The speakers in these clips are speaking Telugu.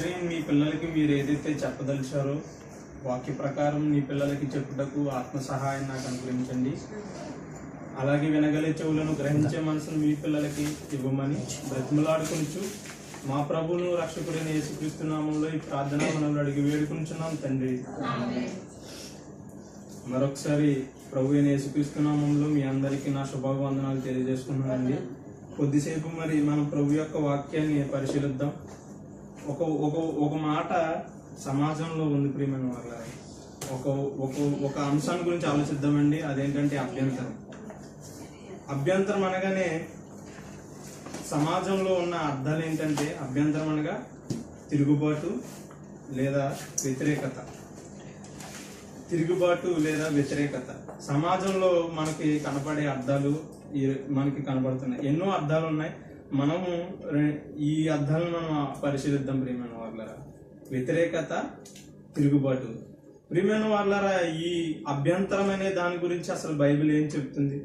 మీ పిల్లలకి మీరు ఏదైతే చెప్పదలిచారో వాక్య ప్రకారం మీ పిల్లలకి చెప్పుటకు ఆత్మ సహాయం నాకు అనుగ్రహించండి. అలాగే వినగలే చెవులను గ్రహించే మనసును మీ పిల్లలకి ఇవ్వమని బ్రతిమలాడుకుంటూ మా ప్రభువును రక్షకుడైన యేసుక్రీస్తునామంలో ఈ ప్రార్థన మనం అడిగి వేడుకుంటున్నాం తండ్రి. మరొకసారి ప్రభు అయిన యేసుక్రీస్తునామంలో మీ అందరికీ నా శుభాభివందనాలు తెలియజేసుకున్నానండి కొద్దిసేపు మరి మనం ప్రభు యొక్క వాక్యాన్ని పరిశీలిద్దాం. ఒక ఒక ఒక మాట సమాజంలో ఉంది ప్రియమైన వాళ్ళ. ఒక ఒక ఒక అంశాన్ని గురించి ఆలోచిద్దామండి. అదేంటంటే అభ్యంతరం. అభ్యంతరం అనగానే సమాజంలో ఉన్న అర్థాలు ఏంటంటే అభ్యంతరం అనగా తిరుగుబాటు లేదా వ్యతిరేకత. తిరుగుబాటు లేదా వ్యతిరేకత. సమాజంలో మనకి కనపడే అర్థాలు మనకి కనబడుతున్నాయి. ఎన్నో అర్థాలు ఉన్నాయి. మనము ఈ అర్థాలను మనం పరిశీలిద్దాం ప్రియమైన వాళ్ళరా వ్యతిరేకత తిరుగుబాటు. ప్రియమైన వాళ్ళరా ఈ అభ్యంతరం అనే దాని గురించి అసలు బైబిల్ ఏం చెప్తుంది?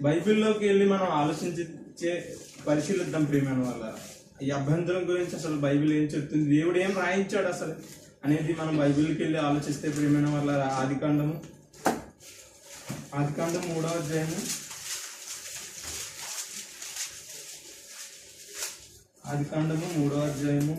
బైబిల్లోకి వెళ్ళి మనం ఆలోచించే పరిశీలిద్దాం ప్రియమైన వాళ్ళరా ఈ అభ్యంతరం గురించి అసలు బైబిల్ ఏం చెప్తుంది? దేవుడు ఏం రాయించాడు అసలు అనేది మనం బైబిల్కి వెళ్ళి ఆలోచిస్తే ప్రియమైన వాళ్ళ ఆదికాండము ఆదికాండం మూడవ అధ్యాయము. ఆది మూడో అధ్యాయము.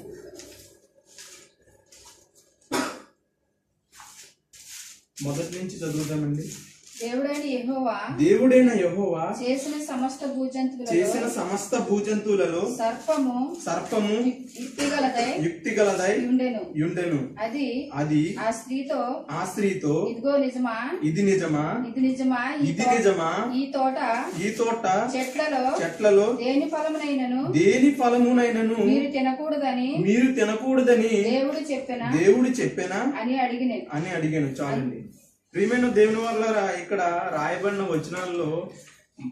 మొదటి నుంచి చదువుతామండి దేవుడైన యెహోవా దేవుడైన యెహోవా చేసిన సమస్త భూజంతువులలో చేసిన సమస్త భూజంతువులలో సర్పము సర్పము యుక్తిగలదై యుక్తి గలదై ఉండెను యుండెను. అది అది ఆ స్త్రీతో ఆ స్త్రీతో ఇదిగో నిజమా? ఇది నిజమా? ఇది నిజమా? ఇది నిజమా? ఈ తోట ఈ తోట చెట్లలో చెట్లలో దేని ఫలమునైనను? దేని ఫలమునైనను? మీరు తినకూడదని మీరు తినకూడదని దేవుడు చెప్పిన? దేవుడు చెప్పెనా? అని అడిగిన అని అడిగాను. చాలండి. ప్రియమైన దేవుని వల్ల ఇక్కడ రాయబడిన వచనాల్లో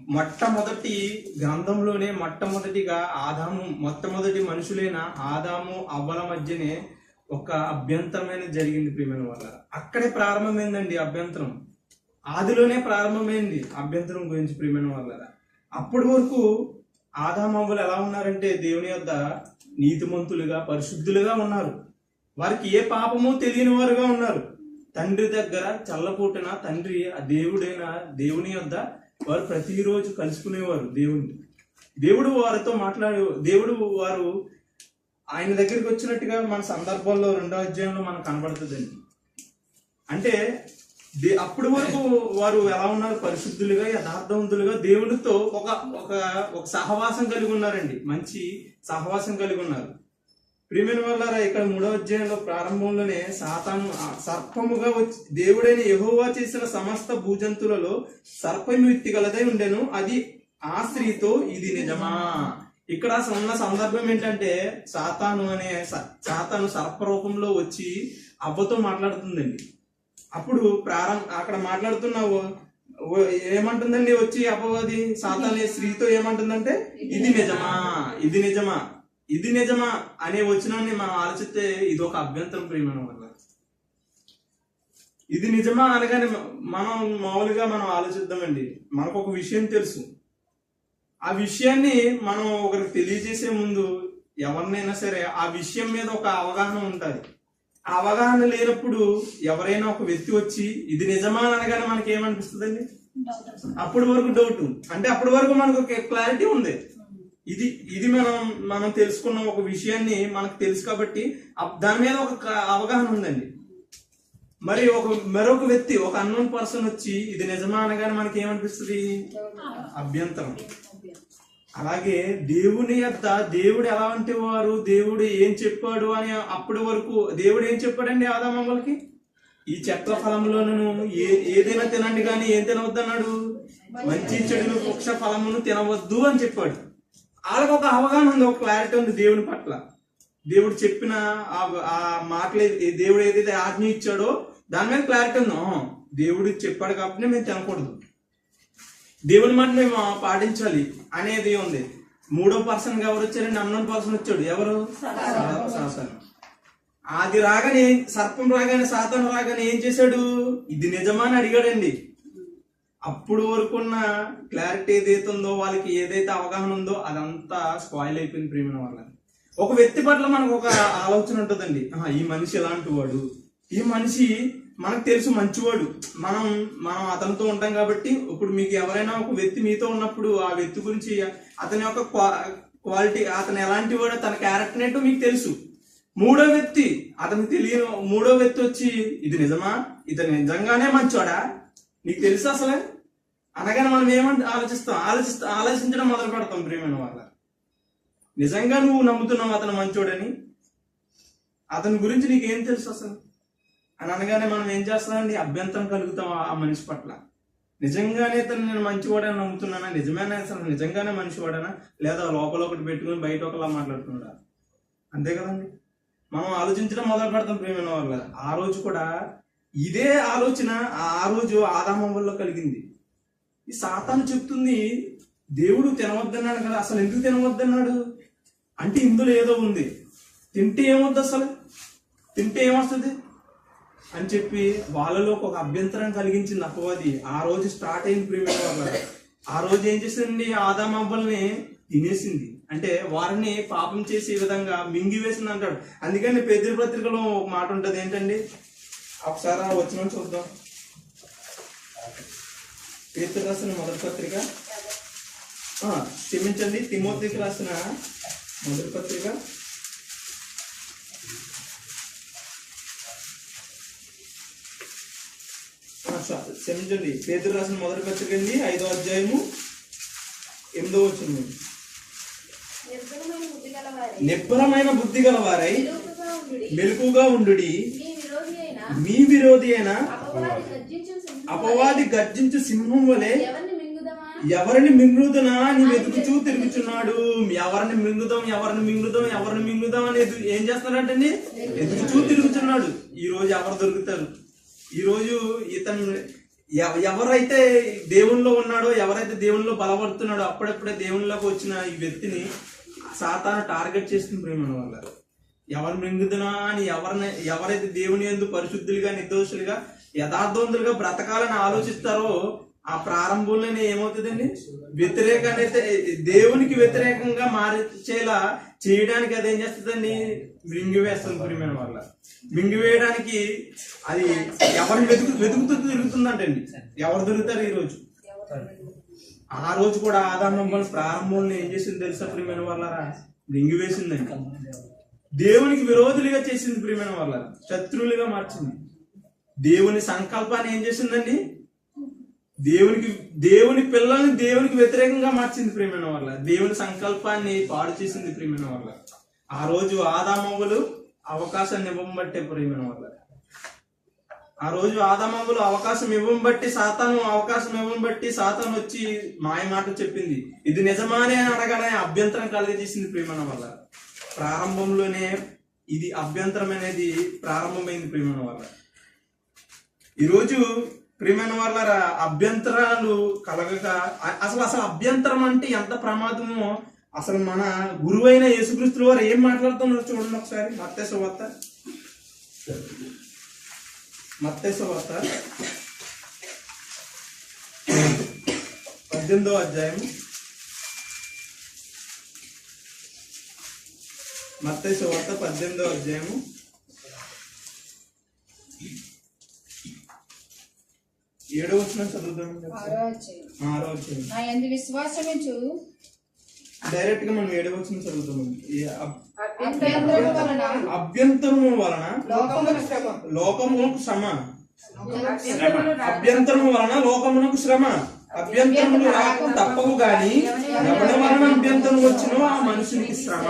మొట్టమొదటి గ్రంథంలోనే మొట్టమొదటిగా ఆదాము మొట్టమొదటి మనుషులైన ఆదాము అవ్వల మధ్యనే ఒక అభ్యంతరమైన జరిగింది ప్రియమైన వల్ల అక్కడే ప్రారంభమైందండి అభ్యంతరం. ఆదిలోనే ప్రారంభమైంది అభ్యంతరం గురించి ప్రియమైన వల్ల అప్పటి వరకు ఆదామవ్వలు ఎలా ఉన్నారంటే దేవుని యొద్ద నీతిమంతులుగా పరిశుద్ధులుగా ఉన్నారు. వారికి ఏ పాపమో తెలియని వారుగా ఉన్నారు. తండ్రి దగ్గర చల్లపూటిన తండ్రి ఆ దేవుడైన దేవుని యొద్ద వారు ప్రతిరోజు కలుసుకునేవారు దేవుణ్ణి. దేవుడు వారితో మాట్లాడే దేవుడు వారు ఆయన దగ్గరికి వచ్చినట్టుగా మన సందర్భాల్లో రెండో అధ్యాయంలో మనకు కనబడుతుందండి. అంటే దే అప్పటి వరకు వారు ఎలా ఉన్నారు? పరిశుద్ధులుగా యథార్థవంతులుగా దేవునితో ఒక ఒక ఒక సహవాసం కలిగి ఉన్నారండి. మంచి సహవాసం కలిగి ఉన్నారు. ప్రియమైన వల్ల ఇక్కడ మూడో అధ్యాయంలో ప్రారంభంలోనే సాతాను సర్పముగా వచ్చి దేవుడైన యహోవా చేసిన సమస్త భూజంతులలో సర్పం గలదై ఉండెను. అది ఆ స్త్రీతో ఇది నిజమా? ఇక్కడ ఉన్న సందర్భం ఏంటంటే సాతాను అనే సాతాను సర్ప రూపంలో వచ్చి అవ్వతో మాట్లాడుతుందండి. అప్పుడు ప్రారం అక్కడ మాట్లాడుతున్నావు ఓ- ఏమంటుందండి వచ్చి అపవాది సాతాను స్త్రీతో ఏమంటుందంటే ఇది నిజమా? ఇది నిజమా? ఇది నిజమా అనే వచనాన్ని మనం ఆలోచిస్తే ఇది ఒక అభ్యంతరం ప్రియమైన వల్ల ఇది నిజమా అనగానే మనం మామూలుగా మనం ఆలోచిద్దామండి. మనకు ఒక విషయం తెలుసు. ఆ విషయాన్ని మనం ఒకరికి తెలియజేసే ముందు ఎవరినైనా సరే ఆ విషయం మీద ఒక అవగాహన ఉంటుంది. ఆ అవగాహన లేనప్పుడు ఎవరైనా ఒక వ్యక్తి వచ్చి ఇది నిజమా అని అనగానే మనకి ఏమనిపిస్తుందండి అప్పటి వరకు డౌట్ అంటే అప్పటి వరకు మనకు ఒక క్లారిటీ ఉంది. ఇది ఇది మనం మనం తెలుసుకున్న ఒక విషయాన్ని మనకు తెలుసు కాబట్టి దాని మీద ఒక అవగాహన ఉందండి. మరి ఒక మరొక వ్యక్తి ఒక అన్నోన్ పర్సన్ వచ్చి ఇది నిజమా అనగానే మనకి ఏమనిపిస్తుంది అభ్యంతరం. అలాగే దేవుని యొక్క దేవుడు ఎలా అంటే వారు దేవుడు ఏం చెప్పాడు అని అప్పటి వరకు దేవుడు ఏం చెప్పాడండి ఆదామమ్మలకి ఈ చెట్ల ఫలములను ఏ ఏదైనా తినండి కానీ ఏం తినవద్దు అన్నాడు మంచి చెడులు వృక్ష ఫలమును తినవద్దు అని చెప్పాడు. వాళ్ళకి ఒక అవగాహన ఉంది ఒక క్లారిటీ ఉంది దేవుని పట్ల. దేవుడు చెప్పిన ఆ- మాటలు దేవుడు ఏదైతే ఆజ్ఞ ఇచ్చాడో దాని మీద క్లారిటీ ఉంది. దేవుడు చెప్పాడు కాబట్టి మేము తినకూడదు. దేవుని మాట మేము పాటించాలి అనేది ఉంది. మూడో పర్సన్ ఎవరు వచ్చారండి అన్నోన్ పర్సన్ వచ్చాడు. ఎవరు? సాతాను. అది రాగానే సర్పం రాగానే సాతాను రాగానే ఏం చేశాడు? ఇది నిజమా అని అడిగాడండి. అప్పుడు వరకు ఉన్న క్లారిటీ ఏదైతే ఉందో వాళ్ళకి ఏదైతే అవగాహన ఉందో అదంతా స్పాయిల్ అయిపోయింది ప్రేమ వల్ల ఒక వ్యక్తి పట్ల మనకు ఒక ఆలోచన ఉంటుందండి. ఈ మనిషి ఎలాంటి వాడు? ఈ మనిషి మనకు తెలుసు మంచివాడు. మనం మనం అతనితో ఉంటాం కాబట్టి ఇప్పుడు మీకు ఎవరైనా ఒక వ్యక్తి మీతో ఉన్నప్పుడు ఆ వ్యక్తి గురించి అతని యొక్క క్వాలిటీ అతను ఎలాంటి వాడో తన క్యారెక్టర్ ఏంటో మీకు తెలుసు. మూడో వ్యక్తి అతనికి తెలియని మూడో వ్యక్తి వచ్చి ఇది నిజమా? ఇతను నిజంగానే మంచోడా? నీకు తెలుసు అసలే? అనగానే మనం ఏమంటే ఆలోచిస్తాం. ఆలోచిస్తా ఆలోచించడం మొదలు పెడతాం ప్రేమైన వాళ్ళ. నిజంగా నువ్వు నమ్ముతున్నావు అతను మంచోడని? అతని గురించి నీకేం తెలుసు అసలు? అని అనగానే మనం ఏం చేస్తామండి అభ్యంతరం కలుగుతాం ఆ- మనిషి పట్ల. నిజంగానే ఇతను నేను మంచివాడని నమ్ముతున్నానా? నిజమేనా అసలు? నిజంగానే మంచివాడనా లేదా లోపల ఒకటి పెట్టుకుని బయట ఒకలా మాట్లాడుతున్నాడా? అంతే కదండి. మనం ఆలోచించడం మొదలు పెడతాం ప్రేమైన వాళ్ళ. ఆ రోజు కూడా ఇదే ఆలోచన ఆ రోజు ఆదామం వల్ల కలిగింది. ఈ సాతాను చెప్తుంది దేవుడు తినవద్దన్నాడు కదా అసలు ఎందుకు తినవద్దన్నాడు? అంటే ఇందులో ఏదో ఉంది. తింటే ఏమొద్దు అసలు? తింటే ఏమొస్తుంది? అని చెప్పి వాళ్ళలో ఒక అభ్యంతరం కలిగించింది అపవాది. ఆ రోజు స్టార్ట్ అయింది ప్రేమ ఆ రోజు ఏం చేసిందండి? ఆదామవ్వల్ని తినేసింది. అంటే వారిని పాపం చేసే విధంగా మింగివేసింది అంటాడు. అందుకని పెద్ద పత్రికలో ఒక మాట ఉంటుంది ఏంటండి? ఒకసారి వచ్చిన చూద్దాం. పేతురు రాసిన మొదటి పత్రిక? క్షమించండి తిమోతికి రాసిన మొదటి పత్రిక? క్షమించండి పేతురు రాసిన మొదటి పత్రిక అండి ఐదో అధ్యాయము ఎనిమిదో వచ్చింది నిబ్బరమైన బుద్ధి గలవారై. మెలకుగా ఉండుడి. మీ విరోధి అయిన అపవాది గర్జించు సింహం వలె ఎవరిని మింగుదునా? అని వెతుకుచూ తిరుగుచున్నాడు. ఎవరిని మింగుదాం ఎవరిని మింగుదాం ఎవరిని మింగుదాం అని ఎదు- ఏం చేస్తున్నాడంటండి? ఎదుగుచూ తిరుగుతున్నాడు ఈ రోజు ఎవరు దొరుకుతారు? ఈ రోజు ఇతను ఎవ- ఎవరైతే దేవునిలో ఉన్నాడో ఎవరైతే దేవునిలో బలపడుతున్నాడో అప్పుడప్పుడే దేవునిలోకి వచ్చిన ఈ వ్యక్తిని సాతాను టార్గెట్ చేస్తుంది ప్రేమ వల్ల. ఎవరు మింగుదునా అని ఎవరిని ఎవరైతే దేవుని ఎందు పరిశుద్ధులుగా నిర్దోషులుగా యథార్థవంతులుగా బ్రతకాలని ఆలోచిస్తారో ఆ ప్రారంభంలోనే ఏమవుతుందండి? వ్యతిరేకాన్ని అయితే దేవునికి వ్యతిరేకంగా మార్చేలా చేయడానికి అది ఏం చేస్తుందండి? మింగివేస్తుంది ప్రియమైన వల్ల. మింగివేయడానికి అది ఎవరిని వెతుకు వెతుకుతూ తిరుగుతుందంటండి. ఎవరు దొరుకుతారు ఈ రోజు? ఆ రోజు కూడా ఆదామం వల్ల ప్రారంభంలో ఏం చేసింది తెలుసా ప్రియమైన వాళ్ళరా మింగివేసిందండి దేవునికి విరోధులుగా చేసింది ప్రియమైన వాళ్ళ శత్రువులుగా మార్చింది. దేవుని సంకల్పాన్ని ఏం చేసిందండి? దేవునికి దేవుని పిల్లల్ని దేవునికి వ్యతిరేకంగా మార్చింది ప్రియమైన వాళ్ళ. దేవుని సంకల్పాన్ని పాడు చేసింది ప్రియమైన వాళ్ళ. ఆ రోజు ఆదామవ్వలు అవకాశాన్ని ఇవ్వబట్టే ప్రియమైన వాళ్ళ. ఆ రోజు ఆదామవ్వలు అవకాశం ఇవ్వం బట్టి సాతాను అవకాశం ఇవ్వం బట్టి సాతాను వచ్చి మాయ మాట చెప్పింది. ఇది నిజమానే అని అడగడానికి అభ్యంతరం కలుగజేసింది ప్రియమైన వల్ల ప్రారంభంలోనే ఇది అభ్యంతరం అనేది ప్రారంభమైంది ప్రియమైన వల్ల ఈరోజు ప్రియమైన వాళ్ళ అభ్యంతరాలు కలగక అసలు అసలు అభ్యంతరం అంటే ఎంత ప్రమాదమో అసలు మన గురువైన యేసుక్రీస్తుల వారు ఏం మాట్లాడుతున్నారు చూడండి ఒకసారి. మత్తే వార్త. మత్తే వార్త. పద్దెనిమిదో అధ్యాయం మత్తేసు వార్త పద్దెనిమిదో అధ్యాయము. ఏడో వచ్చిన చదువుదాం. ఆరో వచ్చిన విశ్వాసమించు డైరెక్ట్గా మనం ఏడో వచ్చిన చదువుతాం అభ్యంతరము వలన. లోకమునకు శ్రమ. అభ్యంతరము వలన లోకమునకు శ్రమ. అభ్యంతరములు రాక తప్పవు గాని ఎవరి వలన అభ్యంతరం వచ్చినో ఆ మనుషునికి శ్రమ.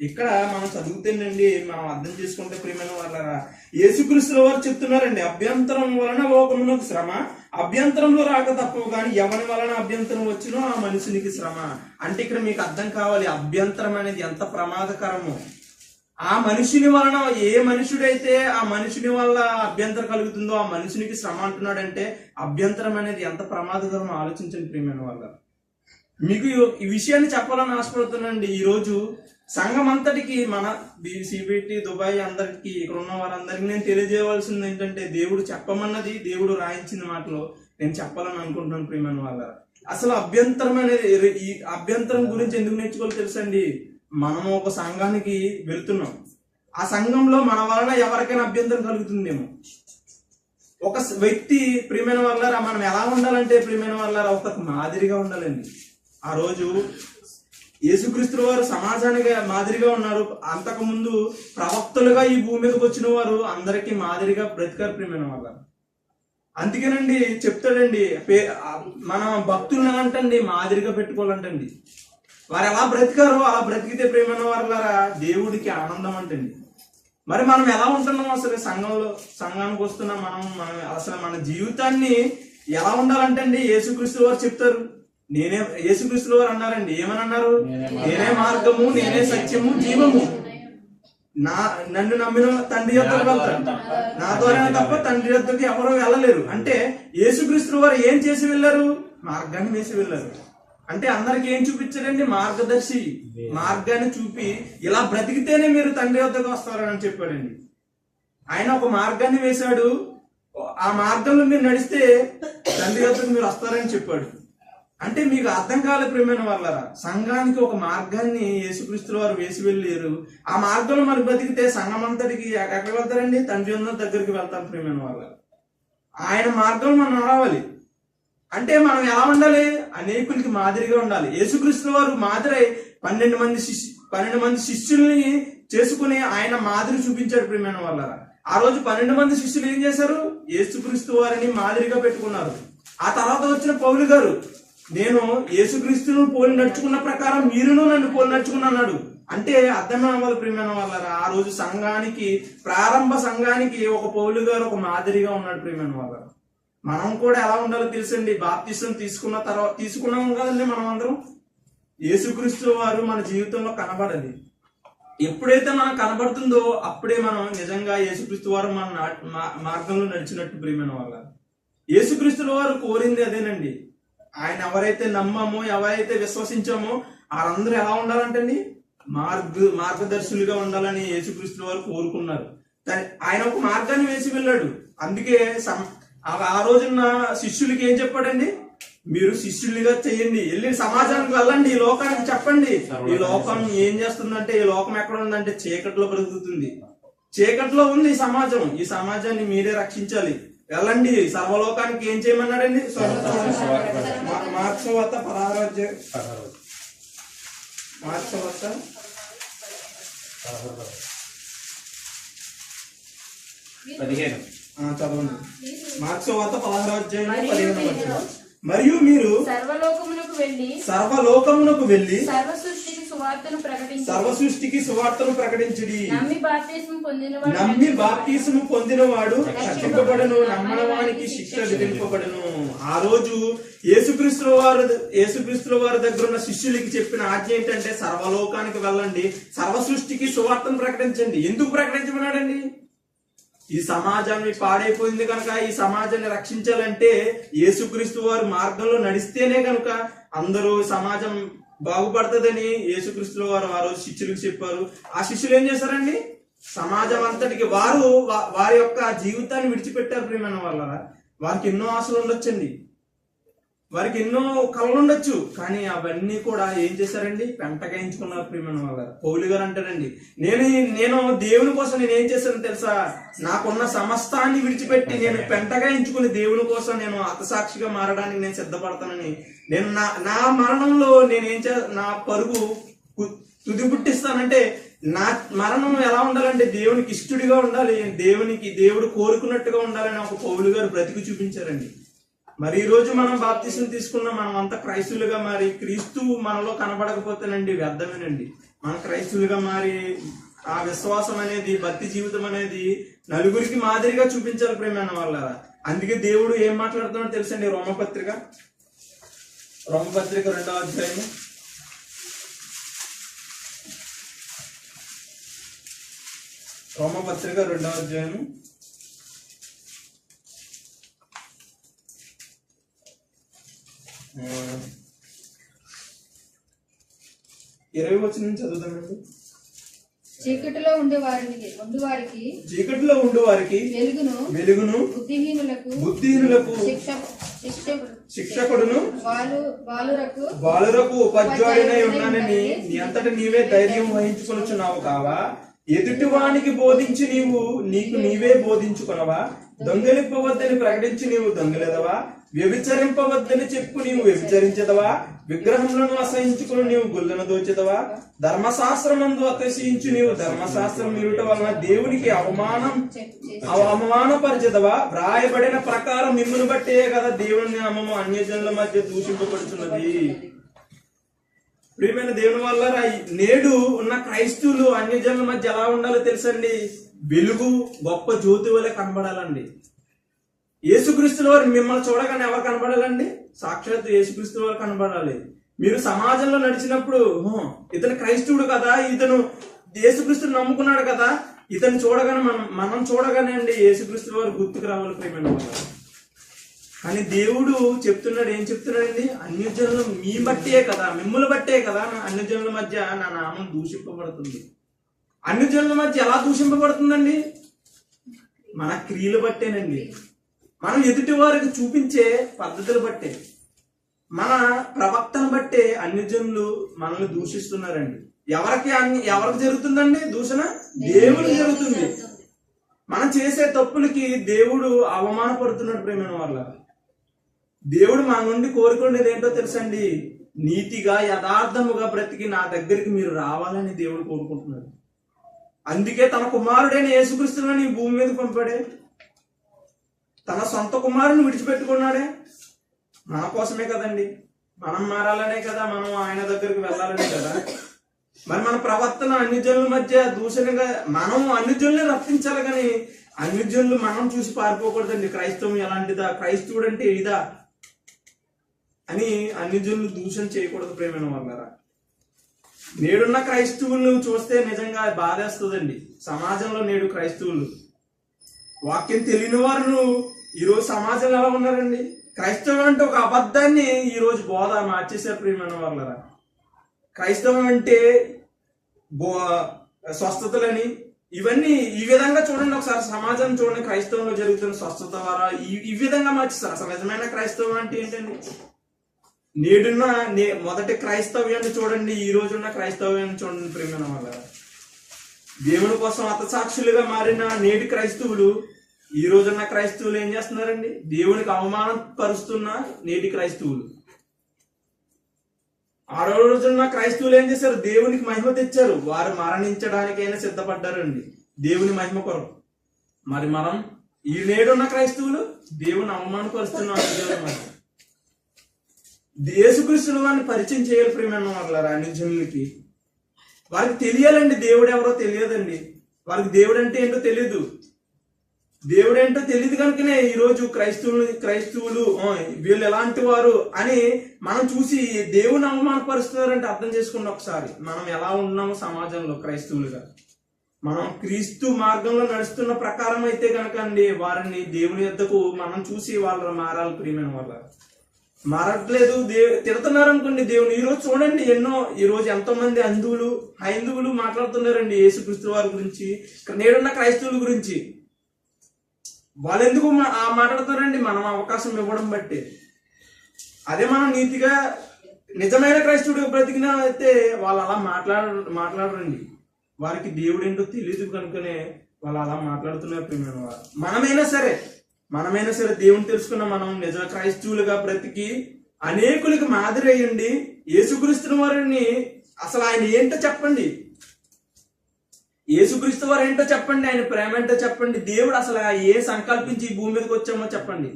ఇక్కడ మనం చదువుతేనండి మనం అర్థం చేసుకుంటే ప్రియమైన వాళ్ళరా యేసుక్రీస్తుల వారు చెప్తున్నారండి అభ్యంతరం వలన లోకమునకు శ్రమ అభ్యంతరంలో రాక తప్పవు కానీ ఎవరి వలన అభ్యంతరం వచ్చినో ఆ మనుషునికి శ్రమ. అంటే ఇక్కడ మీకు అర్థం కావాలి అభ్యంతరం అనేది ఎంత ప్రమాదకరమో. ఆ మనుషుని వలన ఏ మనుషుడైతే ఆ మనుషుని వల్ల అభ్యంతరం కలుగుతుందో ఆ మనుషునికి శ్రమ అంటున్నాడంటే అభ్యంతరం అనేది ఎంత ప్రమాదకరమో ఆలోచించండి ప్రియమైన వాళ్ళ మీకు ఈ- విషయాన్ని చెప్పాలని ఆశపడుతున్నానండి. ఈ రోజు సంఘం అంతటికి మన సిబిటి దుబాయ్ అందరికి ఇక్కడ ఉన్న వారందరికీ నేను తెలియజేయవలసింది ఏంటంటే దేవుడు చెప్పమన్నది దేవుడు రాయించిన మాటలో నేను చెప్పాలని అనుకుంటున్నాను ప్రియమైన వాళ్ళ. అసలు అభ్యంతరం అనేది ఈ అభ్యంతరం గురించి ఎందుకు నేర్చుకోవాలి తెలుసండి? మనం ఒక సంఘానికి వెళ్తున్నాం. ఆ సంఘంలో మన వలన ఎవరికైనా అభ్యంతరం కలుగుతుందేమో? ఒక వ్యక్తి ప్రియమైన వాళ్ళారా మనం ఎలా ఉండాలంటే ప్రియమైన వాళ్ళారా ఒక మాదిరిగా ఉండాలండి. ఆ రోజు యేసుక్రీస్తుల వారు సమాజానికి మాదిరిగా ఉన్నారు. అంతకు ముందు ప్రవక్తలుగా ఈ భూమి మీదకి వచ్చిన వారు అందరికీ మాదిరిగా బ్రతికారు ప్రియమైన వాళ్ళ అందుకేనండి చెప్తాడండి పే- మన భక్తులను అంటండి మాదిరిగా పెట్టుకోవాలంటండి. వారు ఎలా బ్రతికారో అలా బ్రతికితే ప్రేమైన వాళ్ళారా దేవుడికి ఆనందం అంటండి. మరి మనం ఎలా ఉంటున్నాం అసలు సంఘంలో సంఘానికి వస్తున్నాం మనం మనం అసలు మన జీవితాన్ని ఎలా ఉండాలంటండి? యేసుక్రీస్తు వారు చెప్తారు. నేనే యేసుక్రీస్తు వారు అన్నారండి. ఏమని అన్నారు? నేనే మార్గము నేనే సత్యము జీవము. నా నన్ను నమ్మిన తండ్రి వెళ్తారు నా ద్వారా తప్ప తండ్రి యొద్దకు ఎవరు వెళ్ళలేరు. అంటే యేసుక్రీస్తు వారు ఏం చేసి వెళ్ళారు? మార్గాన్ని వేసి వెళ్ళారు. అంటే అందరికి ఏం చూపించారండి? మార్గదర్శి. మార్గాన్ని చూపి ఇలా బ్రతికితేనే మీరు తండ్రి వద్దకు వస్తారని చెప్పాడండి. ఆయన ఒక మార్గాన్ని వేశాడు. ఆ మార్గంలో మీరు నడిస్తే తండ్రి వద్దకు మీరు వస్తారని చెప్పాడు. అంటే మీకు అర్థం కాలే ప్రేమైన వాళ్ళరా? సంఘానికి ఒక మార్గాన్ని యేసుక్రీస్తుల వారు వేసి వెళ్ళారు. ఆ మార్గంలో మరి బ్రతికితే సంఘం అంతటికి ఎక్కడికి వెళ్తారండి? తండ్రి ఉన్న దగ్గరికి వెళ్తాం ప్రేమైన వాళ్ళ ఆయన మార్గం మనం నడవాలి అంటే మనం ఎలా ఉండాలి? అనేకులకి మాదిరిగా ఉండాలి. యేసుక్రీస్తుల వారు మాదిరై పన్నెండు మంది శిష్యు పన్నెండు మంది శిష్యుల్ని చేసుకుని ఆయన మాదిరి చూపించాడు ప్రేమైన వాళ్ళరా? ఆ రోజు పన్నెండు మంది శిష్యులు ఏం చేశారు? యేసుక్రీస్తు వారిని మాదిరిగా పెట్టుకున్నారు. ఆ తర్వాత వచ్చిన పౌలు గారు నేను యేసుక్రీస్తును పోలి నడుచుకున్న ప్రకారం మీరును నన్ను పోలి నడుచుకున్నాడు అంటే అర్థమైన వాళ్ళ ప్రియమైన వాళ్ళరా? ఆ రోజు సంఘానికి ప్రారంభ సంఘానికి ఒక పౌలు గారు ఒక మాదిరిగా ఉన్నాడు ప్రియమైన వాళ్ళ మనం కూడా ఎలా ఉండాలో తెలుసండి. బాప్తిష్టం తీసుకున్న తర్వాత తీసుకున్నాం కదండి మనం అందరం యేసుక్రీస్తు వారు మన జీవితంలో కనబడాలి ఎప్పుడైతే మనం కనబడుతుందో అప్పుడే మనం నిజంగా యేసుక్రీస్తు వారు మన నా- మార్గంలో నడిచినట్టు ప్రియమైన వాళ్ళ యేసుక్రీస్తు వారు కోరింది అదేనండి. ఆయన ఎవరైతే నమ్మామో ఎవరైతే విశ్వసించామో వాళ్ళందరూ ఎలా ఉండాలంటండి? మార్గ మార్గదర్శులుగా ఉండాలని యేసుక్రీస్తుల వారు కోరుకున్నారు. ఆయన ఒక మార్గాన్ని వేసి వెళ్ళాడు. అందుకే సం- ఆ- ఆ రోజున్న శిష్యులకి ఏం చెప్పాడండి? మీరు శిష్యులుగా చేయండి. వెళ్ళి సమాజానికి వెళ్ళండి. ఈ లోకానికి చెప్పండి. ఈ లోకం ఏం చేస్తుందంటే ఈ లోకం ఎక్కడ ఉందంటే చీకట్లో బ్రతుకుతుంది. చీకట్లో ఉంది ఈ సమాజం. ఈ సమాజాన్ని మీరే రక్షించాలి. వెళ్ళండి సర్వలోకానికి ఏం చేయమన్నాడండి? మా- మార్క్స్ వద్ద పదహారు వద్ద పదిహేను. ఆ, చదవండి. మార్క్స్ వద్ద పదహారు అధ్యాయం పదిహేను. మరియు మీరు సర్వలోకమునకు వెళ్ళి సర్వలోకమునకు వెళ్ళి సర్వ సృష్టికి సువార్తను ప్రకటించి సర్వ సృష్టికి సువార్తను ప్రకటించుడి. నమ్మి బాప్తిస్మం పొందినవాడు నమ్మి బాప్తీసము పొందినవాడు రక్షింపబడను. శిక్ష విధింపబడను. ఆ రోజు యేసుక్రీస్తుల వారు యేసుక్రీస్తుల వారి దగ్గర ఉన్న శిష్యులకి చెప్పిన ఆజ్ఞ ఏంటంటే సర్వలోకానికి వెళ్ళండి. సర్వ సృష్టికి సువార్తను ప్రకటించండి. ఎందుకు ప్రకటించమన్నాడండి? ఈ సమాజాన్ని పాడైపోయింది కనుక ఈ సమాజాన్ని రక్షించాలంటే యేసుక్రీస్తు వారి మార్గంలో నడిస్తేనే కనుక అందరూ సమాజం బాగుపడుతుందని యేసుక్రీస్తుల వారు ఆ రోజు శిష్యులకు చెప్పారు. ఆ శిష్యులు ఏం చేశారండి? సమాజం అంతటికి వారు వారి యొక్క జీవితాన్ని విడిచిపెట్టారు ప్రేమైన వాళ్ళ వారికి ఎన్నో ఆశలు ఉండొచ్చండి. వారికి ఎన్నో కళలు ఉండొచ్చు కానీ అవన్నీ కూడా ఏం చేశారండి? పెంటగాయించుకున్నారు ప్రియమైన వాళ్ళ పౌలు గారు అంటారండి నేను నేను దేవుని కోసం నేను ఏం చేశాను తెలుసా? నాకున్న సమస్తాన్ని విడిచిపెట్టి నేను పెంటగాయించుకుని దేవుని కోసం నేను అతసాక్షిగా మారడానికి నేను సిద్ధపడతానని నేను నా నా మరణంలో నేను ఏం చే నా పరుగు తుది పుట్టిస్తానంటే నా మరణం ఎలా ఉండాలంటే దేవునికి ఇష్టడిగా ఉండాలి. దేవునికి దేవుడు కోరుకున్నట్టుగా ఉండాలని ఒక పౌలు గారు బ్రతికి చూపించారండి. మరి ఈ రోజు మనం బాప్తిసం తీసుకున్న మనం అంతా క్రైస్తులుగా మారి క్రీస్తు మనలో కనబడకపోతేనండి వ్యర్థమేనండి. మన క్రైస్తులుగా మారి ఆ విశ్వాసం అనేది భక్తి జీవితం అనేది నలుగురికి మాదిరిగా చూపించాలి ప్రేమైన వాళ్ళ అందుకే దేవుడు ఏం మాట్లాడుతున్నాడో తెలుసండి రోమపత్రిక? రోమపత్రిక రెండవ అధ్యాయం రోమపత్రిక రెండవ అధ్యాయం ఇరవై వచ్చిన నుంచి చదువుతామండి చీకటిలో ఉండే వారికి చీకటిలో ఉండు వారికి వెలుగును వెలుగును బుద్ధిహీనులకు బుద్ధిహీనులకు శిక్ష శిక్షకుడు శిక్షకుడును బాలు బాలురకు బాలురకు ఉపాధ్యాయుడై ఉన్నానని నీ అంతట నీవే ధైర్యం వహించుకొనుచున్నావు కావా? ఎదుటివానికి బోధించి నీవు నీకు నీవే బోధించుకొనవా? దొంగలింపవద్దని ప్రకటించి నీవు దొంగలేదవా? వ్యభిచరింపవద్దని చెప్పు నీవు వ్యభిచరించదవా? విగ్రహములను అసహించుకుని నీవు గుళ్ళను దోచెదవా? ధర్మశాస్త్రమందు అతిశయించు నీవు ధర్మశాస్త్రం ఇరుట వలన దేవునికి అవమానం అవమానపరచదవా? వ్రాయబడిన ప్రకారం మిమ్మల్ని బట్టే కదా దేవుని నామము అన్యజనుల మధ్య దూషింపబడుతున్నది ప్రియమైన దేవుని వల్ల నేడు ఉన్న క్రైస్తవులు అన్యజనుల మధ్య ఎలా ఉండాలో తెలుసండి? వెలుగు గొప్ప జ్యోతి వలె కనబడాలండి. యేసుక్రీస్తుల వారు మిమ్మల్ని చూడగానే ఎవరు కనబడాలండి? సాక్షాత్ యేసుక్రీస్తుల వారు కనబడాలి. మీరు సమాజంలో నడిచినప్పుడు ఇతను క్రైస్తవుడు కదా ఇతను యేసుక్రీస్తుని నమ్ముకున్నాడు కదా ఇతను చూడగానే మనం మనం చూడగానే అండి యేసుక్రీస్తుల వారు గుర్తుకు రావాలి ప్రేమైన కానీ దేవుడు చెప్తున్నాడు ఏం చెప్తున్నాడండి? అన్యజనులు మీ బట్టే కదా మిమ్మల్ని బట్టే కదా నా అన్యజనుల మధ్య నా నామం దూషింపబడుతుంది. అన్యజనుల మధ్య ఎలా దూషింపబడుతుందండి? మన క్రియలు బట్టేనండి. మనం ఎదుటి వారికి చూపించే పద్ధతులు బట్టే మన ప్రవక్తను బట్టే అన్ని జనులు మనల్ని దూషిస్తున్నారండి. ఎవరికి అన్ని ఎవరికి జరుగుతుందండి దూషణ? దేవుడు జరుగుతుంది. మనం చేసే తప్పులకి దేవుడు అవమానపడుతున్నాడు ప్రేమైన వాళ్ళ దేవుడు మన నుండి కోరుకునేది ఏంటో తెలుసండి? నీతిగా యథార్థముగా బ్రతికి నా దగ్గరికి మీరు రావాలని దేవుడు కోరుకుంటున్నాడు. అందుకే తన కుమారుడైన యేసుక్రీస్తుని ఈ భూమి మీద పంపాడే. తన సొంత కుమారుని విడిచిపెట్టుకున్నాడే? మన కోసమే కదండి. మనం మారాలనే కదా మనం ఆయన దగ్గరికి వెళ్ళాలనే కదా. మరి మన ప్రవర్తన అన్ని జనుల మధ్య దూషణగా మనం అన్ని జనుల్ని రప్పించాలి కానీ అన్ని జనులు మనం చూసి పారిపోకూడదండి. క్రైస్తవం ఎలాంటిదా? క్రైస్తవుడు అంటే ఇదా అని అన్ని జనులు దూషణ చేయకూడదు ప్రేమైన వాళ్ళరా. నేడున్న క్రైస్తవులను చూస్తే నిజంగా బాధేస్తుందండి. సమాజంలో నేడు క్రైస్తవులు. వాక్యం తెలియని వారు ఈరోజు సమాజంలో ఎలా ఉన్నారండి? క్రైస్తవం అంటే ఒక అబద్ధాన్ని ఈరోజు బోధ మార్చేసారు ప్రియమైన వాళ్ళరా. క్రైస్తవం అంటే బో స్వస్థతలని ఇవన్నీ ఈ విధంగా చూడండి ఒకసారి. సమాజం చూడండి క్రైస్తవంలో జరుగుతున్న స్వస్థత ద్వారా ఈ ఈ విధంగా మార్చేస్తారు అసలు నిజమైన క్రైస్తవం అంటే ఏంటండి? నేడున్న నే మొదటి క్రైస్తవ్యాన్ని చూడండి ఈ రోజున్న క్రైస్తవ్యాన్ని చూడండి ప్రేమైన వాళ్ళ దేవుని కోసం అతసాక్షులుగా మారిన నేటి క్రైస్తవులు ఈ రోజున్న క్రైస్తవులు ఏం చేస్తున్నారండి? దేవునికి అవమానం పరుస్తున్న నేటి క్రైస్తవులు. ఆ రోజున్న క్రైస్తవులు ఏం చేశారు? దేవునికి మహిమ తెచ్చారు. వారు మరణించడానికైనా సిద్ధపడ్డారండి. దేవుని మహిమ కొరకు. మరి మనం ఈ నేడున్న క్రైస్తవులు దేవుని అవమానపరుస్తున్నాం దేశకృష్ణుడు వారిని పరిచయం చేయాలి ప్రేమ వాళ్ళరా అన్ని వారికి తెలియాలండి దేవుడు ఎవరో తెలియదండి. వారికి దేవుడు అంటే ఏంటో తెలియదు దేవుడేంటో తెలియదు కనుకనే ఈరోజు క్రైస్తవులు క్రైస్తవులు వీళ్ళు ఎలాంటి వారు అని మనం చూసి దేవుని అవమానపరుస్తున్నారంటే అర్థం చేసుకోండి ఒకసారి. మనం ఎలా ఉన్నాము సమాజంలో క్రైస్తవులుగా? మనం క్రీస్తు మార్గంలో నడుస్తున్న ప్రకారం అయితే కనుక అండి వారిని దేవుని యొద్దకు మనం చూసి వాళ్ళు మారాలి ప్రియమైన వాళ్ళ. మారట్లేదు దే తిడుతున్నారు అనుకోండి దేవుని ఈరోజు చూడండి ఎన్నో ఈరోజు ఎంతో మంది అందువులు హైందువులు మాట్లాడుతున్నారండి యేసుక్రీస్తు వారి గురించి నేడున్న క్రైస్తవుల గురించి. వాళ్ళు ఎందుకు మా- మనం అవకాశం ఇవ్వడం బట్టి. అదే మనం నీతిగా నిజమైన క్రైస్తవుడు బ్రతికిన అయితే వాళ్ళు అలా మాట్లాడ మాట్లాడరండి. వారికి దేవుడు ఏంటో తెలియదు కనుకనే వాళ్ళు అలా మాట్లాడుతున్నారు ప్రేమైన వారు. మనమైనా సరే మనమైనా సరే దేవుని తెలుసుకున్న మనం నిజ క్రైస్తవులుగా బ్రతికి అనేకులకి మాదిరి అయ్యండి. యేసుక్రీస్తుని వారిని అసలు ఆయన ఏంటో చెప్పండి. యేసుక్రీస్తు వారు ఏంటో చెప్పండి ఆయన ప్రేమ ఏంటో చెప్పండి దేవుడు అసలు ఏ సంకల్పించి ఈ భూమి మీదకి వచ్చామో చెప్పండి.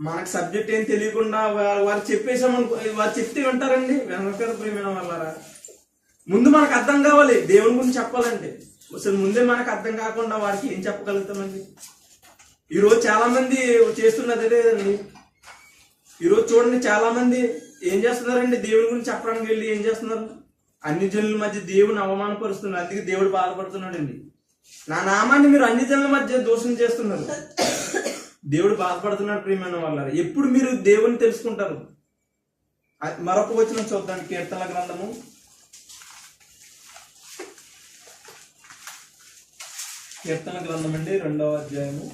మనకు సబ్జెక్ట్ ఏం తెలియకుండా వారు చెప్పేసామనుకో వారు చెప్తే వింటారండి. వెనకాల ప్రేమైన వాళ్ళారా ముందు మనకు అర్థం కావాలి దేవుని గురించి చెప్పాలంటే. అసలు ముందే మనకు అర్థం కాకుండా వారికి ఏం చెప్పగలుగుతామండి? ఈరోజు చాలా మంది చేస్తున్నది లేదండి ఈరోజు చూడండి చాలా మంది ఏం చేస్తున్నారండి? దేవుని గురించి చెప్పడానికి వెళ్ళి ఏం చేస్తున్నారు? అన్ని జనుల మధ్య దేవుని అవమానపరుస్తున్నారు అందుకే దేవుడు బాధపడుతున్నాడండి. నా నామాన్ని మీరు అన్ని జనుల మధ్య దోషం చేస్తున్నారు. దేవుడు బాధపడుతున్నాడు ప్రియమైన వాళ్ళ ఎప్పుడు మీరు దేవుని తెలుసుకుంటారు? మరొక వచనం చూద్దాం కీర్తన గ్రంథము. కీర్తన గ్రంథం అండి రెండవ అధ్యాయము.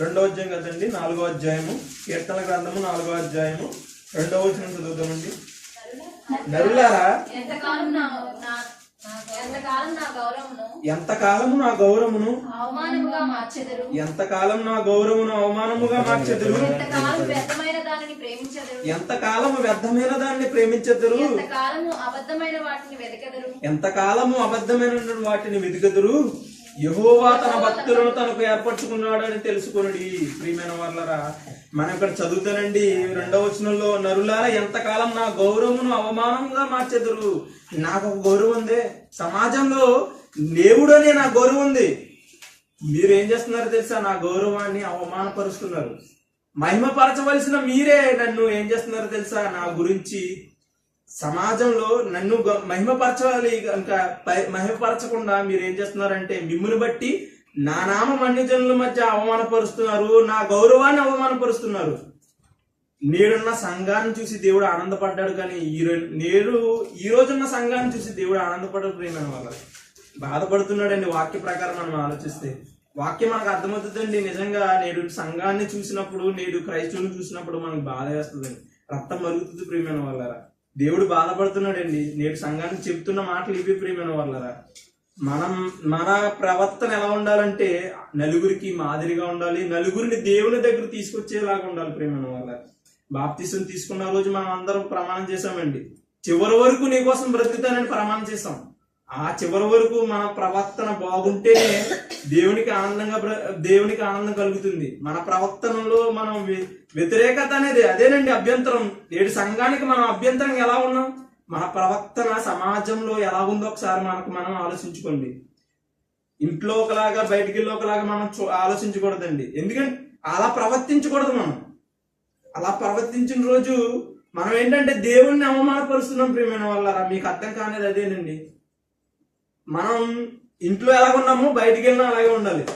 రెండో అధ్యాయం కదండి నాలుగో అధ్యాయము. కీర్తన గ్రంథము నాలుగో అధ్యాయము. రెండో వచ్చిన చదువుతామండి నరులారా ఎంతకాలం నా గౌరవమును ఎంతకాలము నా గౌరవమును? అవమానముగా మార్చెదరు? ఎంతకాలం నా గౌరవమును అవమానముగా మార్చెదరు? ఎంతకాలం వ్యర్థమైన దానిని ప్రేమించెదరు? ఎంతకాలము వ్యర్థమైన దాన్ని ప్రేమించెదరు? ఎంతకాలము అబద్ధమైన వాటిని వెతకెదరు యహోవా తన భక్తులను తనకు ఏర్పరచుకున్నాడు అని తెలుసుకొనడి. ప్రియమైన వాళ్ళరా మనం ఇక్కడ చదువుతానండి? రెండవ వచనంలో నరులారా ఎంతకాలం నా గౌరవమును అవమానంగా మార్చెదరు? నాకు ఒక గౌరవం ఉంది. సమాజంలో దేవుడు అనే నా గౌరవం ఉంది. మీరు ఏం చేస్తున్నారు తెలుసా? నా గౌరవాన్ని అవమానపరుస్తున్నారు. మహిమపరచవలసిన మీరే నన్ను ఏం చేస్తున్నారు తెలుసా? నా గురించి సమాజంలో నన్ను మహిమపరచాలి కనుక మహిమపరచకుండా మీరు ఏం చేస్తున్నారంటే మిమ్ముని బట్టి నా నామం అన్ని జనుల మధ్య అవమానపరుస్తున్నారు నా గౌరవాన్ని అవమానపరుస్తున్నారు. నేడున్న సంఘాన్ని చూసి దేవుడు ఆనందపడ్డాడు కానీ ఈ నేడు ఈ రోజున్న సంఘాన్ని చూసి దేవుడు ఆనందపడ్డాడు ప్రేమైన వల్ల బాధపడుతున్నాడండి వాక్య ప్రకారం మనం ఆలోచిస్తే. వాక్యం మనకు అర్థమవుతుందండి. నిజంగా నేడు సంఘాన్ని చూసినప్పుడు నేడు క్రైస్తవుని చూసినప్పుడు మనకు బాధ వేస్తుందండి. రక్తం మరుగుతుంది ప్రేమైన వాళ్ళరా. దేవుడు బాధపడుతున్నాడండి. నేడు సంఘానికి చెప్తున్న మాటలు ఇవి ప్రియమైన వాళ్ళరా. మనం మన ప్రవర్తన ఎలా ఉండాలంటే నలుగురికి మాదిరిగా ఉండాలి. నలుగురిని దేవుని దగ్గర తీసుకొచ్చేలాగా ఉండాలి ప్రేమైన వాళ్ళ బాప్తిసం తీసుకున్న రోజు మనం అందరం ప్రమాణం చేశామండి. చివరి వరకు నీ కోసం బ్రతుకుతానని ప్రమాణం చేశాం. ఆ చివరి వరకు మన ప్రవర్తన బాగుంటేనే దేవునికి ఆనందంగా దేవునికి ఆనందం కలుగుతుంది. మన ప్రవర్తనలో మనం వ్యతిరేకత అనేది అదేనండి అభ్యంతరం. నేడు సంఘానికి మనం అభ్యంతరం ఎలా ఉన్నాం? మన ప్రవర్తన సమాజంలో ఎలా ఉందో ఒకసారి మనకు మనం ఆలోచించుకోండి. ఇంట్లో ఒకలాగా బయటికి వెళ్ళి ఒకలాగా మనం చూ- ఆలోచించకూడదండి. ఎందుకంటే అలా ప్రవర్తించకూడదు మనం. అలా ప్రవర్తించిన రోజు మనం ఏంటంటే దేవుణ్ణి అవమానపరుస్తున్నాం ప్రియమైన వాళ్ళారా? మీకు అర్థం కానేది అదేనండి. మనం ఇంట్లో ఎలా ఉన్నాము బయటికి వెళ్ళినా అలాగే ఉండాలి.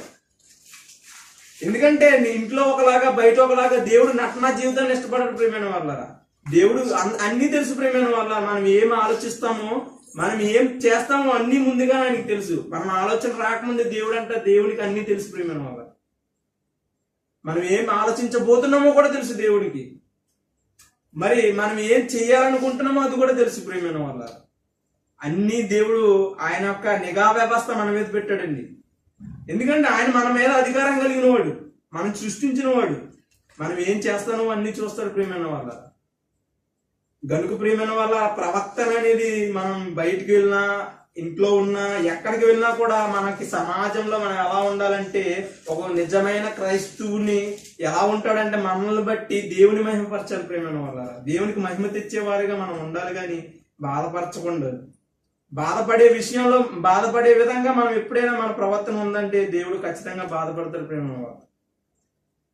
ఎందుకంటే నీ ఇంట్లో ఒకలాగా బయట ఒకలాగా దేవుడు నటన జీవితాన్ని ఇష్టపడడు ప్రేమైన వాళ్ళరా దేవుడు అన్- అన్ని తెలుసు ప్రేమైన వాళ్ళ మనం ఏం ఆలోచిస్తామో మనం ఏం చేస్తామో అన్ని ముందుగా ఆయనకి తెలుసు. మనం ఆలోచన రాకముందే దేవుడు అంటే దేవుడికి అన్ని తెలుసు ప్రేమైన వాళ్ళ మనం ఏం ఆలోచించబోతున్నామో కూడా తెలుసు దేవుడికి. మరి మనం ఏం చేయాలనుకుంటున్నామో అది కూడా తెలుసు ప్రేమైన వాళ్ళ అన్ని దేవుడు ఆయన యొక్క నిఘా వ్యవస్థ మన మీద పెట్టాడండి. ఎందుకంటే ఆయన మన మీద అధికారం కలిగిన వాడు మనం సృష్టించిన వాడు మనం ఏం చేస్తానో అన్ని చూస్తాడు ప్రియమైన వాళ్ళ. గనుక ప్రియమైన వాళ్ళ ప్రవర్తన అనేది మనం బయటికి వెళ్ళినా ఇంట్లో ఉన్నా ఎక్కడికి వెళ్ళినా కూడా మనకి సమాజంలో మనం ఎలా ఉండాలంటే ఒక నిజమైన క్రైస్తవుని ఎలా ఉంటాడంటే మనల్ని బట్టి దేవుని మహిమపరచాలి ప్రేమైన వల్ల దేవునికి మహిమ తెచ్చేవారిగా మనం ఉండాలి కానీ బాధపరచకుండా. బాధపడే విషయంలో బాధపడే విధంగా మనం ఎప్పుడైనా మన ప్రవర్తన ఉందంటే దేవుడు ఖచ్చితంగా బాధపడతాడు ప్రేమ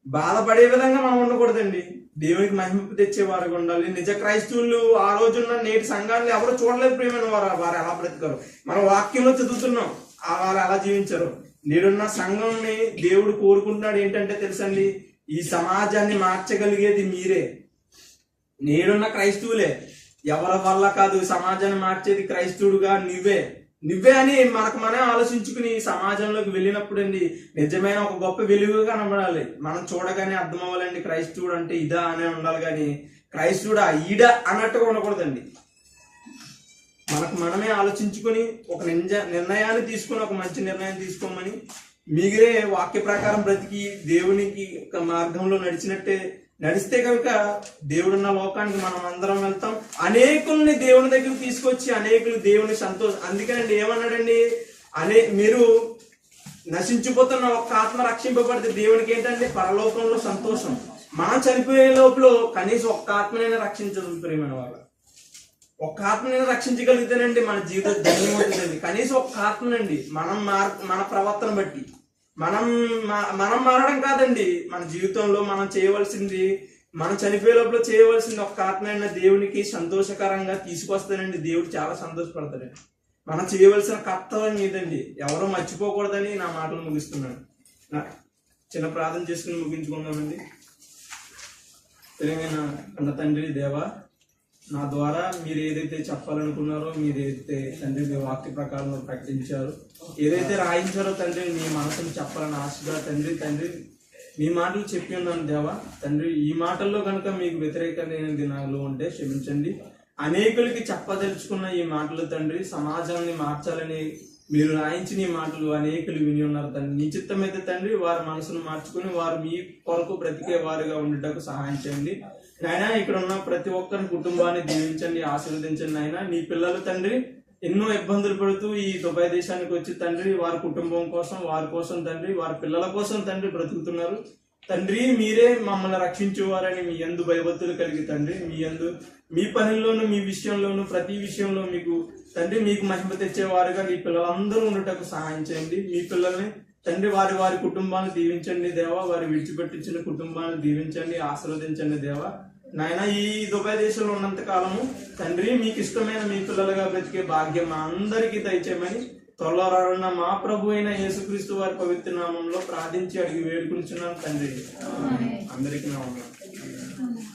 బాధపడే విధంగా మనం ఉండకూడదండి. దేవునికి మహింపు తెచ్చేవారుగా ఉండాలి. నిజ క్రైస్తవులు ఆ రోజున్న నేటి సంఘాన్ని ఎవరు చూడలేదు ప్రేమైన వారు. వారు ఎలా బ్రతికారు? మన వాక్యంలో చదువుతున్నాం. ఆ వారు ఎలా జీవించారు? నేడున్న సంఘంని దేవుడు కోరుకుంటున్నాడు ఏంటంటే తెలుసండి? ఈ సమాజాన్ని మార్చగలిగేది మీరే. నేడున్న క్రైస్తవులే. ఎవరి వల్ల కాదు సమాజాన్ని మార్చేది క్రైస్తవుడుగా నువ్వే. నువ్వే అని మనకు మనమే ఆలోచించుకుని సమాజంలోకి వెళ్ళినప్పుడు అండి నిజమైన ఒక గొప్ప వెలుగుగా కనబడాలి. మనం చూడగానే అర్థం అవ్వాలండి క్రైస్తవుడు అంటే ఇదా అనే ఉండాలి కానీ క్రైస్తవుడా ఈడ అన్నట్టుగా ఉండకూడదండి. మనకు మనమే ఆలోచించుకొని ఒక నిజ నిర్ణయాన్ని తీసుకొని ఒక మంచి నిర్ణయం తీసుకోమని మిగిలే వాక్య ప్రకారం బ్రతికి దేవునికి ఒక మార్గంలో నడిచినట్టే నడిస్తే కనుక దేవుడున్న లోకానికి మనం అందరం వెళ్తాం. అనేకుల్ని దేవుని దగ్గర తీసుకొచ్చి అనేకులు దేవుని సంతోషం అందుకనండి ఏమన్నాడండి? అనే మీరు నశించిపోతున్న ఒక ఆత్మ రక్షింపబడితే దేవునికి ఏంటంటే పరలోకంలో సంతోషం. మనం చనిపోయే లోపల కనీసం ఒక్క ఆత్మనైనా రక్షించదు ప్రేమైన వాళ్ళు ఒక్క ఆత్మనైనా రక్షించగలిగితేనండి మన జీవితం ధన్యమవుతుంది కనీసం ఒక్క ఆత్మనండి. మనం మార్ మన ప్రవర్తన బట్టి. మనం మనం మారడం కాదండి. మన జీవితంలో మనం చేయవలసింది మనం చనిపోయే లోపల చేయవలసింది ఒక కారణమైన దేవునికి సంతోషకరంగా తీసుకొస్తానండి. దేవుడు చాలా సంతోషపడతాడండి. మనం చేయవలసిన కర్తవ్యం ఇదండి. ఎవరో మర్చిపోకూడదని నా మాటలు ముగిస్తున్నాను. చిన్న ప్రార్థన చేసుకుని ముగించుకుందామండి. తెలంగాణ అన్న తండ్రి దేవా నా ద్వారా మీరు ఏదైతే చెప్పాలనుకున్నారో మీరు ఏదైతే తండ్రి మీ వాక్య ప్రకారం ప్రకటించారో ఏదైతే రాయించారో తండ్రి మీ మనసును చెప్పాలని ఆశగా తండ్రి తండ్రి మీ మాటలు చెప్పి ఉన్నాను దేవా తండ్రి ఈ మాటల్లో కనుక మీకు వ్యతిరేకమైన దినాలు ఉంటే క్షమించండి. అనేకులకి చెప్పదలుచుకున్న ఈ మాటలు తండ్రి సమాజాన్ని మార్చాలని మీరు రాయించిన ఈ మాటలు అనేకులు విని ఉన్నారు తండ్రి. నీ చిత్తమైతే తండ్రి వారి మనసును మార్చుకుని వారు మీ కొరకు బ్రతికే వారుగా ఉండటకు సహాయం చేయండి. నాయన ఇక్కడ ఉన్న ప్రతి ఒక్కరి కుటుంబాన్ని దీవించండి ఆశీర్వదించండి నాయన. నీ పిల్లలు తండ్రి ఎన్నో ఇబ్బందులు పడుతూ ఈ దుబాయ్ దేశానికి వచ్చి తండ్రి వారి కుటుంబం కోసం వారి కోసం తండ్రి వారి పిల్లల కోసం తండ్రి బ్రతుకుతున్నారు. తండ్రి మీరే మమ్మల్ని రక్షించేవారని మీ యందు భయభక్తులు కలిగి తండ్రి మీ యందు మీ పనిలోను మీ విషయంలోను ప్రతి విషయంలో మీకు తండ్రి మీకు మహిమ తెచ్చేవారుగా మీ పిల్లలందరూ ఉండటకు సహాయం చేయండి. మీ పిల్లల్ని తండ్రి వారి వారి కుటుంబాన్ని దీవించండి దేవా. వారి విడిచిపెట్టించిన కుటుంబాన్ని దీవించండి ఆశీర్వదించండి దేవా. నాయన ఈ దుబాయ్ దేశంలో ఉన్నంత కాలము తండ్రి మీకు ఇష్టమైన మీ పిల్లలుగా బ్రతికే భాగ్యం అందరికీ దయచేయమని త్వరలో రానున్న మా ప్రభు అయిన యేసుక్రీస్తు వారి పవిత్ర నామంలో ప్రార్థించి అడిగి వేడుకుంటున్నాను తండ్రి అందరికీ నా వందనాలు.